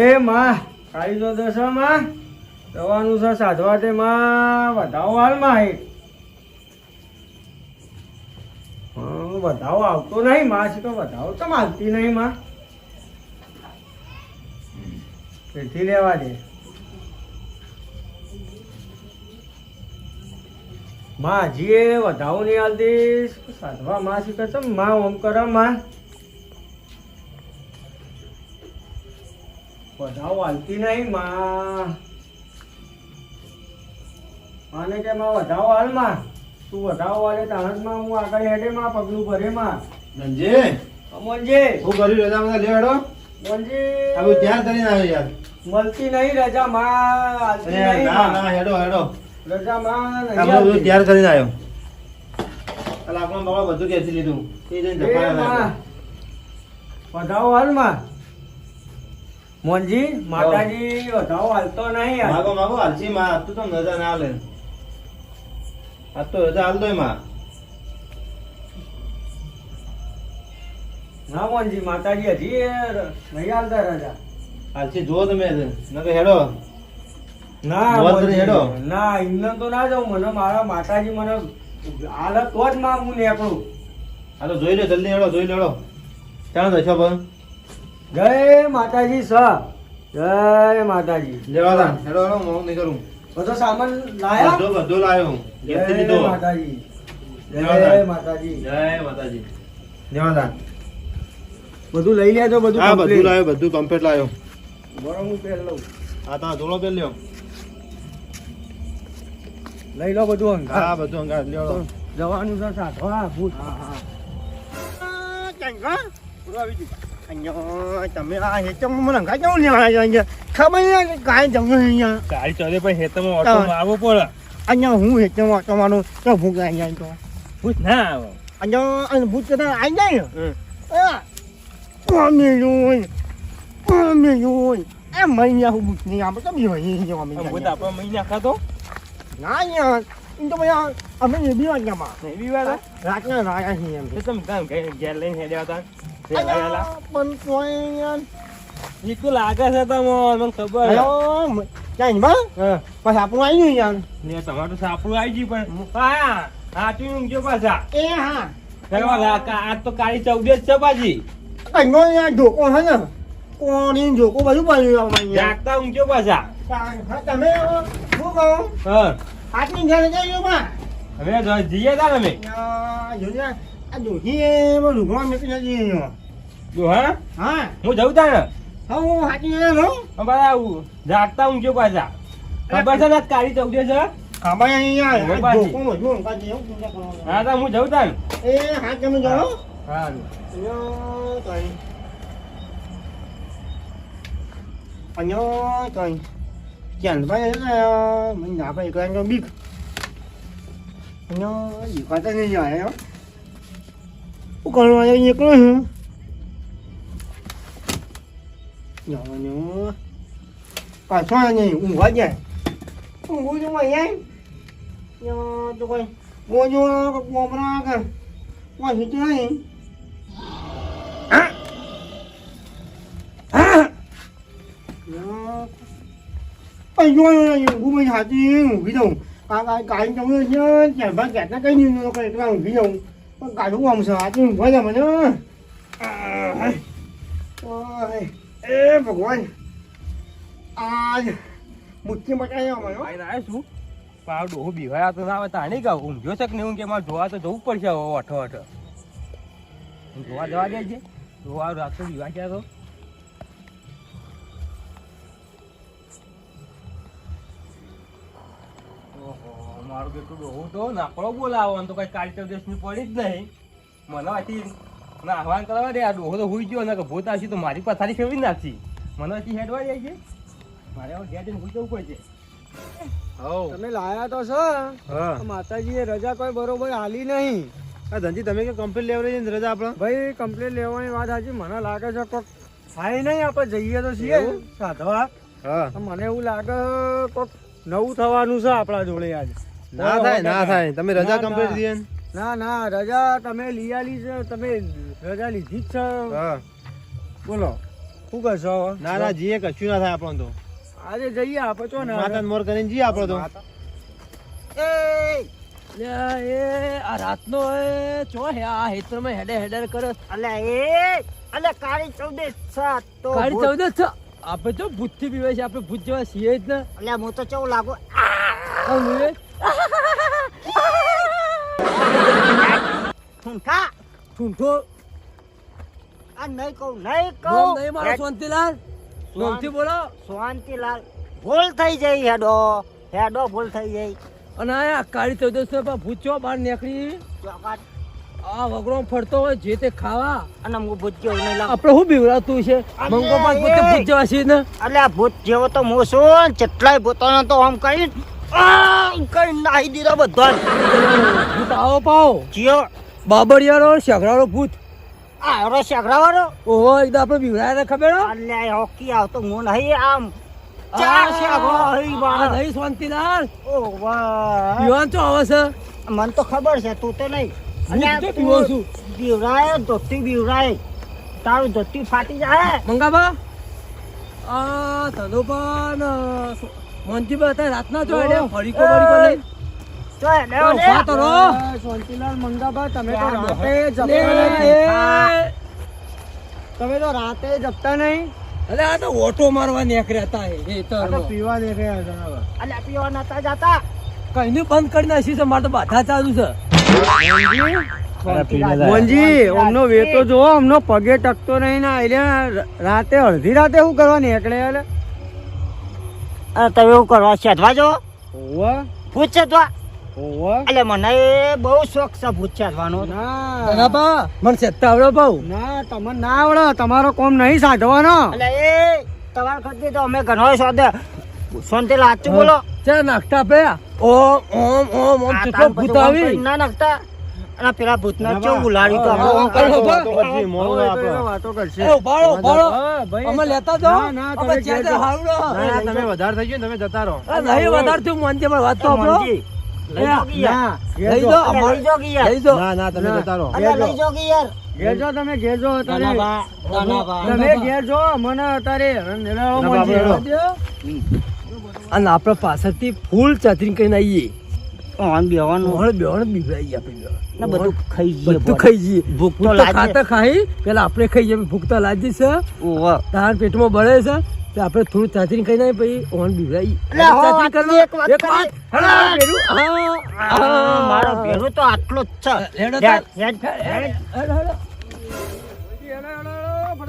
એ માં જો દશો માં? દવાનું છે સાધવા તે માં, વધાવો હાલમાં માં હે વધાવો આવતો નહીં માં છે તો વધાવો તો માલતી નહીં માં. પેઠી લેવા દે. માં, હજી એ વધાવો નહીં હાલતી. સાધવા માં, શીખે છે, માં, ઓમ કરો, માં. વધાવો હાલતી નહીં માં. માને કે માં વધાવો હાલમાં. તું વધાવો હાલે તાણસમાં હું આગળ હેડે માં પગલું ભરે માં. ધનજી અમોલજી હું કર્યું રજા બધા લેવાડો મોલજી ધ્યાન કરીને આવ્યો યાર. મળતી નહીં રજા માં. હાલતી નહીં ના ના હેડો હેડો. રજા માં નહીં. ધ્યાન કરીને આવ્યો. કાલ આપણો બાબા બધું કેસી લીધું. એ જઈને ધપાયા વધાવો હાલમાં. મોનજી માતાજી વધાવો હાલતો નહીં. માગો માગો હાલજી માં. આજ તો રજા ના લે. આજ તો રજા હાલતો માં. ના મોનજી માતાજી હજી નહીં હાલતા રજા. હાલશી જો તમે નકર હેડો. ના હેડો. ના એમને તો ના જાઉં મને મારા માતાજી મને હાલત તો જ માં હું નીકળું હાલો જોઈ લો જલ્દી હેડો જોઈ લેડો ચાલો દશો પણ. જય માતાજી સ જય માતાજી. લેવા હેલો હેલો હું નહીં કરું. બધો સામાન લાયા? બધો બધો લાવ્યો હું. જય માતાજી. જય માતાજી. જય માતાજી. લેવા બધું લઈ લેજો બધું હા બધું લાયો બધું કમ્પ્લીટ લાવ્યો બરો હું પહેર લઉં. હા તો ધોળો પહેર લ્યો. લઈ લો બધું અંગા હા બધું અંગાત લ્યો જવાનું છે સાધવા ભૂત. તમે આ મને અંગા કેવું લેવા અહીંયા ખબર નહીં કાંઈ જમવું અહીંયા ગાડી ચાલે પણ હેતમાં ઓટો મારવો પડે અહીંયા હું હેચમ તમારું તો ભૂખ અહીંયા તો ભૂત ના આવે અહીંયા ભૂત કદાચ આવી જાય ને આ, અમે જોઈ અમે જોઈ એમ મહિના હું ભૂત નહીં આપણે કેમ હોય અમે ભૂત આપણા મહિના ખાતો ના તો અમે એ બી વાગ્યામાં એવી વાત? રાતના રાયા છીએ એમ તમે કામ ઘેર ઘેર લઈને હેડ્યા હતા. પણ કોઈ લાગે છે મને ખબર ક્યાં હા. પછી આવી ગયું ને તમારું સાપડું આવી ગયું પણ હા હા તું ઊંઘજો પાછા એ હા આ આજ તો કાળી ચૌદશ છે પાછી નો યાર જોકો હે ને કોની ઢોકો બધું યાર જાગતા ઊંઘજો પાછા તમે શું કહો હા આટલી ઘરે જઈ હવે જઈએ તા તમે જોજે આ જોહી એમાં મેકી જઈએ જો હા હા હું જઉં તા ને હા હું હાચી ને લો અમારે આવું જાગતા ઊંઘજો પાછા ખબર છે ને આજ કાળી ચૌદશ છે ખાવા અહીંયા હવે આ પાછી. જોકો મજબૂર કાઢી એવું પૂજા કરવાનું. હા તો હું જઉં તા ને એ હા તમે જાઓ હા અહીંયા કઈ અહીંયા કઈ ક્યાં ભાઈ મને ના ભાઈ કઈ બીક અહીંયા દીખાતા નહીં જાય હો. શું કરવા અહીંયા એકલો છું જવાનું પાછો આ નહીં ઊંઘવા જાય ઊંઘું છું અહીંયા અહીંયા તો કોઈ ગોજો કોમરા કે કોઈ હિચી નહીં Ayun, yung gumay hati, unggi dong. Kakain trong yun yun, chảy bát gẹt nó cái như nó cái cái unggi dong. Con cài đúng không sợ hati, quá giờ mà nó. Ôi, ê, ભગવાન આજ Ai, một cái mắt ai mà nó. ભાઈ ના શું પાવ ડોહો બીવાયા તો ના આવે તાણી કહું ઊંઘ્યો છે કે નહીં ઊંઘે મારે જોવા તો જવું પડશે હવે અઠો અઠો જોવા જવા દે છે જોવા રાત તો બીવા છે તો મારું કેટલું ડોહો તો નાકડો બોલાવો તો કઈ કાળી ચૌદશની પડી જ નહીં મને વાંચી ના આહવાન કરવા દે. આ ડોહો તો હુઈ ગયો ને કે ભૂત આવશે તો મારી પથારી ફેરવી નાખી મને વાંચી હેડવા જાય છે. મારે હવે ઘેર જઈને હુઈ જવું પડશે. તમે લાયા તો છો. હા. માતાજીએ રજા કોઈ બરોબર હાલી નહીં. આ ધનજી તમે કે કમ્પ્લીટ લેવાની છે રજા આપણે? ભાઈ કમ્પ્લેન લેવાની વાત સાચી. મને લાગે છે કોક થાય નહીં આપણે જઈએ તો છીએ. સાધવા. મને એવું લાગે કોક નવું થવાનું છે આપણા જોડે આજે. ના થાય ના થાય. તમે રજા કમ્પ્લીટ ના. ના ના. રજા તમે લીયાલી છે. તમે રજા લીધી જ છે. હા. બોલો શું કરશો હવે? ના ના જીએ કશું ના થાય આપણને તો. આજે જઈએ આપણે ચો ને માતા મોર કરીને જઈએ આપણો તો. એ એ આ રાતનો એ ચો હે આ હેતરમાં હેડે હેડર કરો. અલે એ અલે કાળી ચૌદે સાત તો કાળી ભૂત. છ? આપણે તો ભૂતથી પીવાય છે આપણે ભૂત જેવા છીએ જ ને. અલે હું તો ચેવું લાગુ. ઠુંઠા. ઠૂંઠો. આ નહીં કહું નહીં કહું. નહીં મારો શાંતિલાલ. નામથી બોલો. શાંતિલાલ ભૂલ થઈ જઈ હેડો. હેડો ભૂલ થઈ જઈ. અને આ કાળી ચૌદસ પર ભૂત ચો બહાર નીકળી. ચોકાટ. આ વગડો ફરતો હોય જે તે ખાવા. અને હું ભૂત જેવું નહીં લાગુ આપણે શું બીવડાતું છે? મંગો પાંચ પોતે ભૂત જેવા છીએ ને. એટલે આ ભૂત જેવો તો હું છું કેટલાય ભૂતોનો તો આમ કઈ કઈ નાહી દીધો બધો ભૂત આવો પાવો. જીઓ. બાબરિયાનો શગડાનો ભૂત. આ હરો શેગરાવાળો ઓહો એકદમ આપણે ખબર હો? હોકી આવતો હું નહીં આમ. ચાર શેગરો આ બાર. નહીં શાંતિલાલ. ઓ વાહ. પીવાનું ચો આવે છે? મને તો ખબર છે તું તો નહીં. હું તો પીવો છું. બીવરાય ધોતી બીવરાય તારું ધોતી ફાટી જાય. મંગાબા આ ધનુભાન મોંજીબા હતા રાતના જો હેડે ફરીકો ફરીકો લઈ શાંતિલાલ મંગાબા તમે તો રાતે જપતા તમે તો રાતે જપતા નહીં. અલે આ તો ઓટો મારવા નીકળ્યા હતા એ તો પીવા દેખાયા જણાવા અલ્યા પીવા નતા જાતા. કઈનું બંધ કરી નાખ્યું છે મારે તો બાધા ચાલુ છે. મોનજી અમનો વેતો જો અમનો પગે ટકતો નહીં ને એટલે રાતે અડધી રાતે શું કરવા નીકળે એટલે અરે તમે એવું કરવા શેઠવા જો પૂછ શેઠવા એટલે મને બહુ શોખ છે ભૂત શેઠવાનો ના. ધનાભા, મને સેત્તા આવડે ભાઉ ના તમને ના આવડે તમારો કોમ નહીં સાધવાનો. એટલે એ તમારે ખરીદી તો અમે ઘણો શોધે. શાંતિ લાચું બોલો. ચા નાખતા પે ઓમ ઓમ ઓમ ઓમ કેટલો ભૂત આવી ના નાખતા? અને પેલા ભૂતના ના, કેવું બા. તો આપણે વાતો કરજી, મોડું આપણે. વાતો કરશે. એ ઉભાડો ઉભાડો. અમે લેતા જો ના, તમે હારું ના તમે વધારે થઈ ગયો તમે જતા રહો. નહીં વધારે થયું મનજી પણ વાત તો આપણો તમે ના. જતા રહો. અલ્યા, લઈ જાઓ કે યાર. ઘેર જો તમે ઘેર અત્યારે. ધનાભા, ધનાભા. તમે ઘેર જો મને અને આપણે પાછળથી ફૂલ ચાતરી કરીને આવીએ ઓન બેહવાનું. મોહણ બેહણ બીવાઈ આપણે ને બધું ખાઈ જઈએ બધું ખાઈ જઈએ. ભૂખ તો લાગે. ખાતા ખાઈ પેલા આપણે ખાઈ જઈએ ભૂખ તો લાગી છે. તાર પેટમાં બળે છે. તો આપણે થોડું ચાચરી ખાઈ નાય પછી ઓન બીવડાવી લે, હો, એક વાત એક વાત. કરી. હા, પેલું, હા, મારો ભેરું તો આટલો જ છે. હેડો હેડ, તાર. હેડ, હેડ. હેડો, હેડો.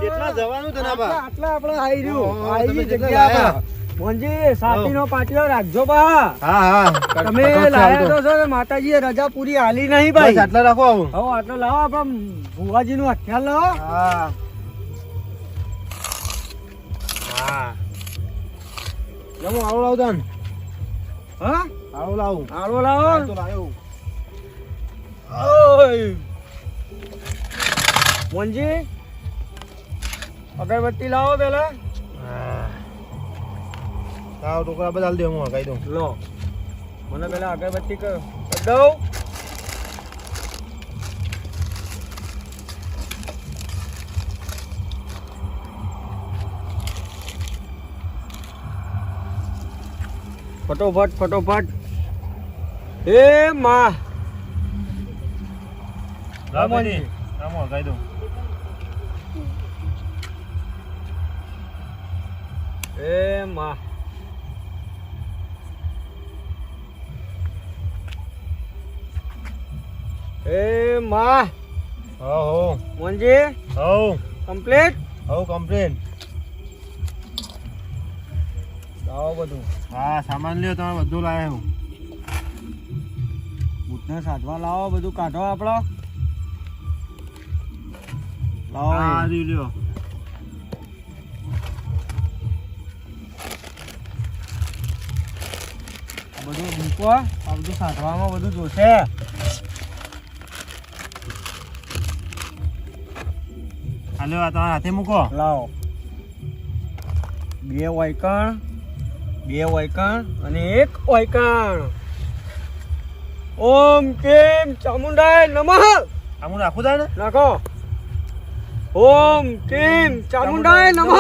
કેટલા જવાનું તને આટલા આટલા આપણે આઈ રહ્યું. હા, આઈ તમે ગઈ જેટલા જગ્યા લાયા. સાતીનો પાટિયો રાખજો બા હા હા. તમે લાયા તો છો માતાજીએ રજા પૂરી હાલી નહીં ભાઈ. આટલા રાખો આવું. આટલો લાવો આપણા ભુવાજી નું હથિયાર લાવો. હા. હા. હું આવું લાવું તને. હા? આવું લાવું. આળો લાવો. તો લાવ્યો ઓય. મોનજી અગરબત્તી લાવો પેલા આવ ટુકડા બધા દે હું કહી દઉં. લો. મને પેલા અગરબત્તી કર દઉં. ફટોફટ ફટોફટ. એ માં. રામજી. રામો કહી દઉં. એ માં. એ માં. હો હો. મોનજી હો. કમ્પ્લીટ હો કમ્પ્લેન લાવો બધું. હા સામાન લ્યો તમે બધું લાવ્યા હું ભૂતને સાધવા લાવો બધું કાઢો આપણો લાવો. લ્યો. બધું મૂકો આ બધું સાધવામાં બધું જોશે. હાલો આ તમારા હાથે મૂકો. લાવો. બે વાયકણ બે વાયકણ અને એક વાયકણ ઓમ કેમ ચામુંડાય નમઃ? ચામુંડા રાખું તાને નાખો. ઓમ કેમ ચામુંડાય નમઃ?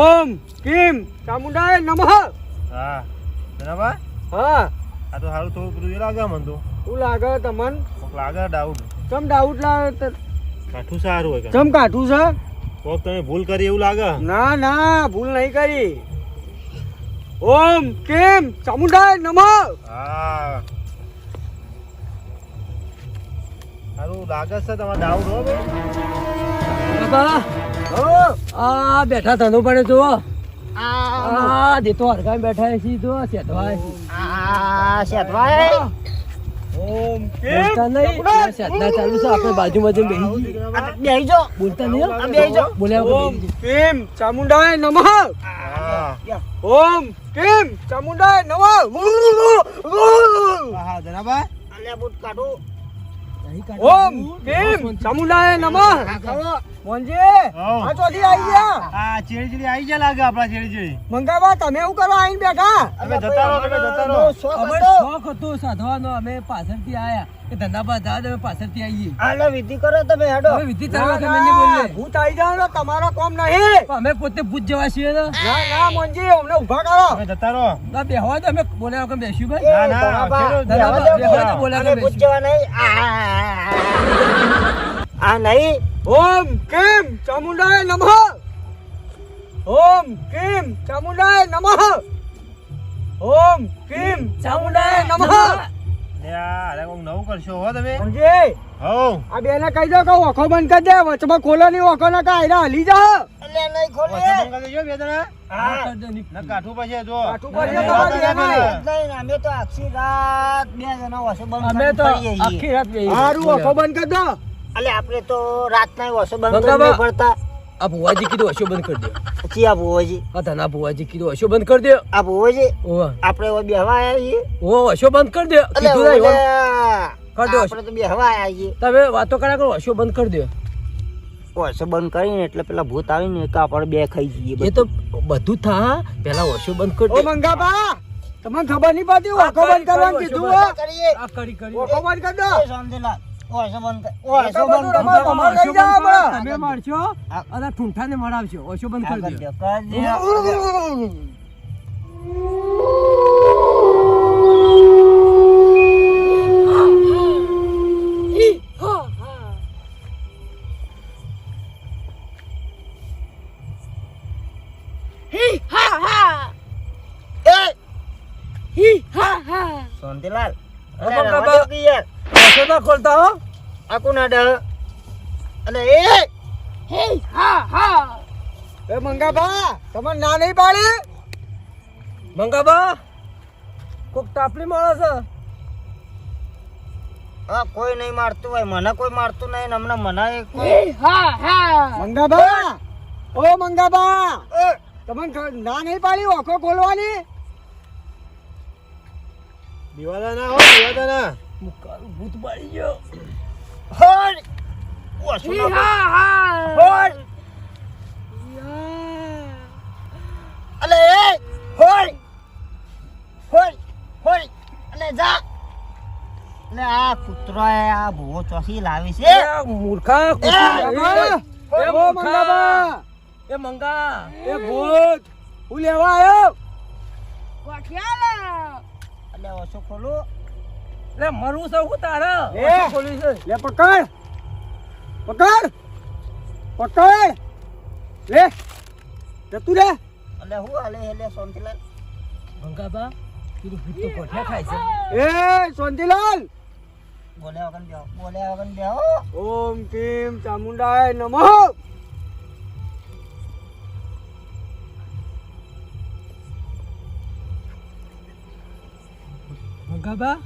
ઓમ કેમ ચામુંડાય નમઃ? હા. બરાબર? હા. આ તો સારું થોડું બધું એ લાગે મને તો. શું લાગે તમન? લાગે ડાઉટ ચમ ડાઉટ લાગે કાઠું સારું હોય ચમ કાઠું છે? કોક તમે ભૂલ કરી એવું લાગે? ના ના ભૂલ નહીં કરી. ઓમ કેમ? ચામુંડાય નમઃ! હા. સારું લાગે છે તમારે ડાઉટ હો ભાઈ. બાબા આ બેઠા ધનો પડે જુઓ. આ. દેતો હરગાઈ બેઠા છે જો સેધવા આ ઓમ બોલતા નહીં. આ ચાલુ છે આપણે બાજુમાં જઈને બેસી જઈએ. બેહી જો બોલતા નહીં હો? બેહી જાઓ. બોલ્યા. કિમ? ચામુંડાય નમઃ! હા ઓમ કેમ? ચામુંડાય નમઃ હા જનાબા અલ્યા બૂટ કાઢું. નહીં ઓમ કેમ? ચામુંડાય નમઃ મોંજી આ ચોથી આવી ગયા. આ ચેડી ચેડી આવી ગયા લાગે આપણા ચેડી ચેડી મંગાવા તમે શું કરવા આવીને બેઠા. તમે જતા રહો તમે જતા રહો. અમે શોખ હતો. સાધવાનો. અમે પાછળથી આયા. કે ધંધામાં જા અમે પાછળથી આવીએ આલે વિધિ કરો તમે હેડો. અમે વિધિ ચાલુ ના, નહીં બોલીએ. ભૂત આવી જાવ તમારો કોમ નહીં. અમે પોતે ભૂત જેવા છીએ ને? ના ના મોંજી અમને ઊભા કરો. તમે જતા રહો. ના બેહવા દો અમે બોલ્યા વગર બેસ્યું ભાઈ. ના, ના, બોલ્યા વગર ભૂત જેવા નહીં. આ નહીં. ઓમ કેમ ચામુંડાય નમઃ? ઓમ કેમ ચામુંડાય નમઃ? ઓમ કેમ ચામુંડાય નમઃ? અરે કોક નવું કરશો હો તમે? મોંજી હો. આ બેને કહી દો કે ઓખો બંધ કરી દે વચમાં ખોલો નહીં ઓખો ના કાયરા હલી જા. એટલે નહીં ખોલે. બંધ કરી દેજો બે જણા. હા. ના કાઠું પછી જો. કાઠું પછી ના, તમારી ના, ના, એમાં. ના. નહીં, અમે તો આખી રાત બે જણા વસો બંધ અમે તો કરીને ફરીએ છીએ. આખી રાત બેહી હારું ઓખો બંધ કરી દો. અલ્યા આપણે તો રાતના વસો બંધ કરી ફરતા. આ ભુવાજી કીધું હશો બંધ કરી દે? પછી આ ભુવાજી. આ ધના ભુવાજી કીધું હશો બંધ કરી દો? આ ભુવાજી આપણે હવે બેહવા આવ્યા છીએ. ઓ હશો બંધ કરી દે? કીધું નહીં, કર દો. આપણે તો બેહવા આવ્યા છીએ. તમે વાતો કર્યા કરો હશો બંધ કરી દે? ઓછો બંધ કરીને એટલે પેલા ભૂત આવીને કે આપણે બે ખાઈ જઈએ એ તો બધું. થા પેલા હશો બંધ કરી ઓ દો મંગાબા તમને ખબર નહીં પડતી ઓખો બંધ કરવાનું કીધું આ કરી કરી ઓખો બંધ કરી દો. એ વસો બંધ કર- બંધ લઈ જાઓ હમણાં. તમે મારશો? હા. અને ઠૂંઠાને મરાવશો હશો બંધ કરી કરી દો ના ખોલતા હો આ કોના ડર? અલે એ! એ મંગાબા તમે ના નહીં પાડી મંગાબા કોક ટાપલી મારે છે હા કોઈ નહીં મારતું હોય મને કોઈ મારતું નહીં અમને મનાય કોઈ હા કોઈ મંગાબા ઓ મંગાબા એ! તમને ના નહીં પાડી ઓખો ખોલવાની દિવાદા ના હો દિવાદા ના મુકારું ભૂત બાળી ગયો. હોડ! વસો ના અલે એ! હોડ! હોડ! અલે જા! અલે આ કૂતરોએ આ ભૂવો ચોસી લાવી છે. એ મૂર્ખા એ ઓ એ મંગા. એ ભૂત. હું લેવા આવ્યો? અલે ઓછો ખોલો. લે મરવું છે હું તારે. એ! ઓછો ખોલ્યું છે. લે પકડ. પકડ. પકડ. લે. જતું રે અલે હું હાલે હેલે શાંતિલાલ મંગાબા કીધું ભૂત તો કોઠે ખાય છે. એ શાંતિલાલ બોલ્યા વગર બેહો બોલ્યા વગર બેહો ઓમ કિમ ચામુંડાય નમઃ. મંગાબા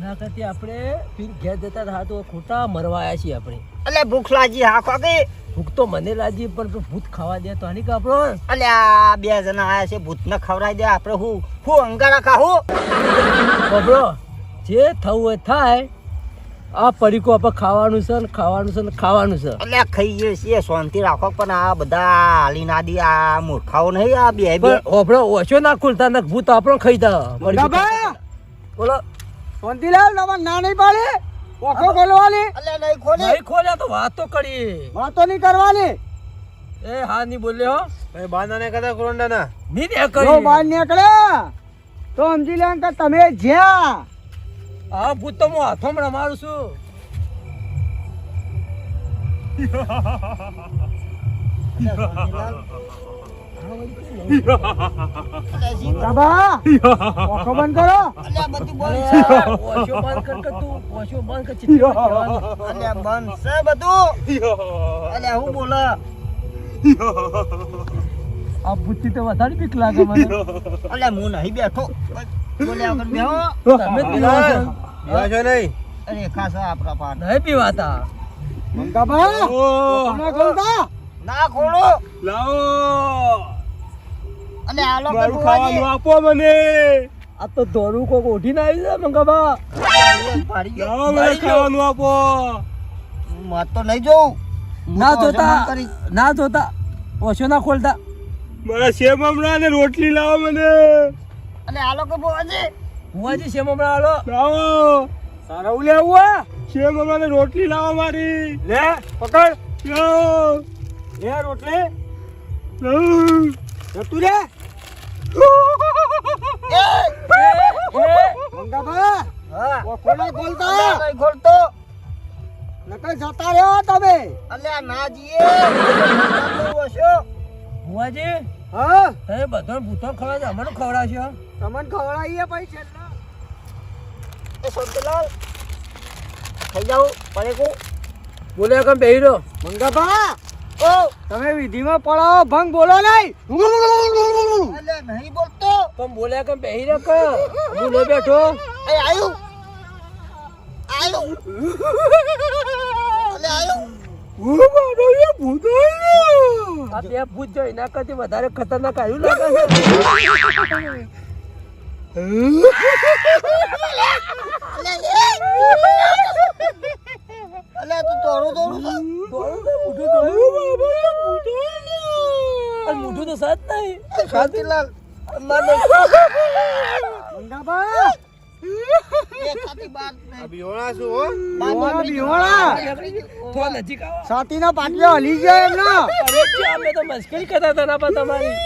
ના કરતી આપણે પીર ઘેર જતા હા તો ખોટા મરવા આવ્યા છીએ આપણે. અલે ભૂખ લાગી હા ખોગી ભૂખ તો મને લાગી પણ તું ભૂત ખાવા દે તો હાની કાપડો અલે આ બે જણા આયા છે ભૂતને ખવડાવી દે આપણે હું હું અંગારા ખાવું બબડો જે થવું હોય થાય. આ પડીકો આપણે ખાવાનું છે ને ખાવાનું છે ને ખાવાનું છે. અલે ખાઈએ છીએ શાંતિ રાખો પણ આ બધા હાલી ના દી આ મૂર્ખાઓ નહીં આ બે બે. ઓછો ના ખુલતા ને ભૂત આપણો ખાઈ દા. બોલો. શાંતિલાલ તમારે ના નહીં પાડે. ઓખો ખોલવાની અલ્યા નહીં ખોલી. નહીં ખોલ્યા તો વાત તો કરી. વાતો નહીં કરવાની. એ હા નહીં બોલ્યો હો. ભાઈ બાંધાને કદા કોરંડાના. નહીં દે જો કરી બહાર નીકળે તો સમજી લે કે તમે જ્યાં. હા ભૂત તો હું હાથો હમણાં મારું છું. બાબા ઓખો બંધ કરો. અલ્યા બધું બંધ અલ્યા, ઓશો બંધ કર તું ઓશો બંધ કર ચિત્ત અલ્યા બંધ છે બધું. અલ્યા હું બોલા? આ ભૂતથી તો વધારે બીક લાગે મને. અલ્યા હું નહીં બેઠો. બોલ્યા વગર બેહો. તમે પીવા છો પીવા છો નહીં? અરે ખાસા આપણા પાન નહીં પીવાતા. મંગાબા તમે ખોલતા ના ખોલો. લાવો. અને આ લોકો મારું ખાવાનું આપો મને. આ તો દોરું કોક ઓઢીને આવી જાય મંગાબા મને ખાવાનું આપો. મત તો નહીં જોઉં. ના જોતા ના જોતા. ઓછો ના ખોલતા. મારા સેમ હમણાં ને રોટલી લાવો મને. અને આ લોકો બોવાજી છે સેમ હમણાં આલો. લાવો. સારા ઉલે આવું સેમ હમણાં ને રોટલી લાવો મારી. લે પકડ. લે રોટલી. લાવો. જતું રે. જતા રહ્યો તમે હા તમે બધો ભૂતો ખવડાવજો અમારું ખવડાવશો તમને ખવડાવીએ પછી છેલ્લા એ સોનતીલાલ જાઓ પરેકો. બોલે કેમ બેહી રહ્યો મંગાબા ઓ તમે વિધિમાં પડાવો ભંગ બોલો નહીં. બોલતો. પણ બોલ્યા કેમ બેહી રહ્યો કે હું બેઠો. એ આયુ. આયુ. અલે આયુ. ભૂત કરતી વધારે ખતરનાક આવ્યું લાગે છે. અલ્યા તું દોડું દોડું. દોડું તો મોઢું દોડું. અને મોઢું તો સાત નહીં. શાંતિલાલ મને મંગાબા હો? આવો. છાતીના પાટિયા હલી જાય એમના. અમે તો મસ્કરી કરતા હતા ના પણ તમારી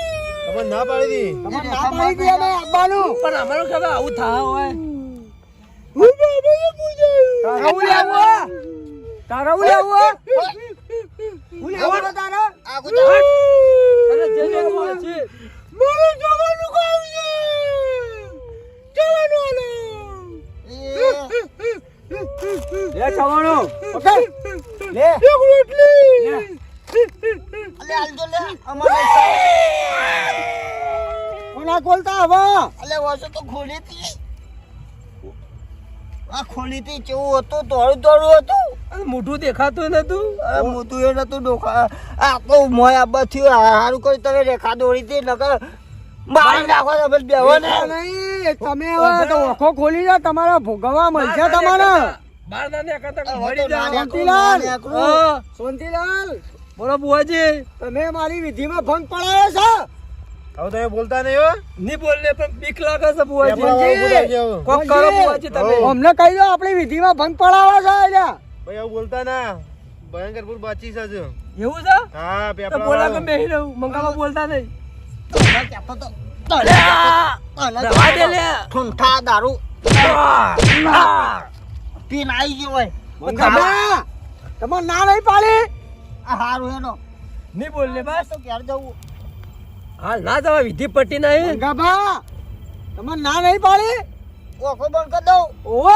તમે ના પાડી દી તમે ના પાડી દી અમે આવવાનું પણ અમારું ખબર આવું થા હોય. તારા ઉલે આવું તારા ઉલે આવો ઉલે આવો તારા આ જા અને જે જે હોય છે મારે જવાનું કહું છે જવાનું એ લે ચવાણો ઓકે લે અલ્યા હાલજો લે અમારે કોના ખોલતા હવે અલે વાસો તો ખોલી હતી આ ખોલી હતી કેવું હતું દોડું દોડું હતું મોઢું દેખાતું નતું? મોઢું એ નતું ડોખા આ તો મોય આબા થયું હારું કોઈ તમે રેખા દોડી હતી નકર મારી નાખો તમે બેહો ને. નહીં. તમે હવે તો ઓખો ખોલી જા તમારા ભોગવવા મળશે તમારે. બાર ના નેકા મળી જા. હા. સોનતીલાલ બોલો બુઆજી તમે મારી વિધિમાં ભંગ પડાયો છો? હવે તમે બોલતા નહીં હો. નહીં બોલને પણ બીક લાગે છે બુઆજી કોક કરો બુઆજી તમે. અમને કહી દો આપણી વિધિમાં ભંગ પડાવો છો એટલે. ભાઈ આવું બોલતા ના. ભયંકરપુર બાચી છે એવું છે? હા તો પેપડા બોલા કે બેહી રહું. મંગાવા બોલતા નહીં. ઠૂંઠા દારૂ. પીને આઈ ગયો હોય. તમે ના નહીં પાડી? આ હારું એનો નહીં બોલને બસ. તો ક્યારે જવું? હાલ ના જવા વિધિ પટ્ટી નહીં. મંગાબા તમે ના નહીં પાડી? ઓખો બંધ કરી દઉં. તો.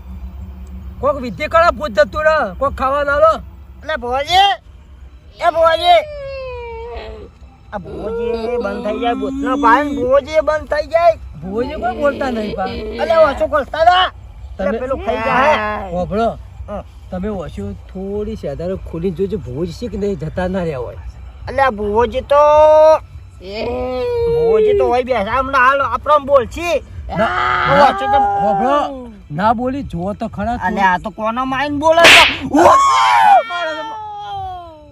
કોક વિધિ કરો ભૂત જતું રહે. કોક ખાવા ના લો. એટલે ભુવાજી એ ભોજી. આ ભોજી બંધ થઈ જાય ભૂતનો ભાઈ ભોજી બંધ થઈ જાય. ભોજી કોઈ બોલતા નહીં પા. એટલે ઓછું ખોલતા ના તમે- પેલું ખાઈ જાય હોભળો. તમે ઓછું થોડી સેધારો ખોલી જોજો છે કે નહીં જતા ના રહ્યા હોય. એટલે આ ભુવાજી તો ભોજ તો હોય બેસા હમણાં હાલ આપણો બોલછી ઓછું તો હોભળો. ના બોલી જો તો ખરા તું. અને આ તો કોનો માઈન બોલે છે?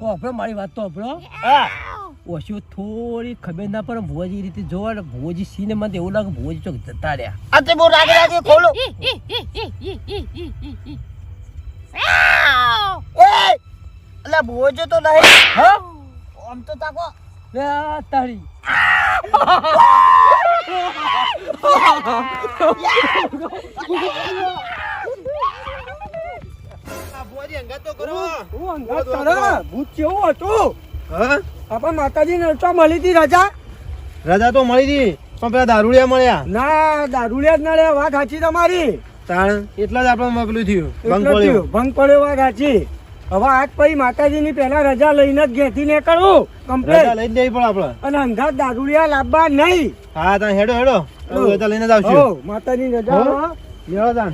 હોભળો મારી વાત તો આપણો હા. ઓછું થોડી ખબર ના પડે ભુવાજી રીતે જોવા ને ભુવાજી સિનેમા એવું લાગે ભુવાજી ચોક જતા રહ્યા. આ તે બહુ રાગે રાગે ખોલો. એ એટલે ભુવાજી તો નહીં. હા? આમ તો તાકો. લે તારી. રજા રજા તો મળી હતી પણ પેલા દારૂડિયા મળ્યા. ના દારૂડિયા જ નડ્યા વાત સાચી તમારી. તાણ એટલા જ આપણે મગલું થયું ભંગ પડ્યો. ભંગ પડ્યો વાત સાચી. હવે આજ પછી માતાજીની પહેલા રજા લઈને જ ઘેથી નીકળવું. રજા કમ્પ્લેટ લઈ પણ જવી આપણે. અને અંગાત દારૂડિયા લાવવા નહીં. હા તા હેડો હેડો. રજા લઈને જ આવશું. માતાજી રજા મેળો. તાણ.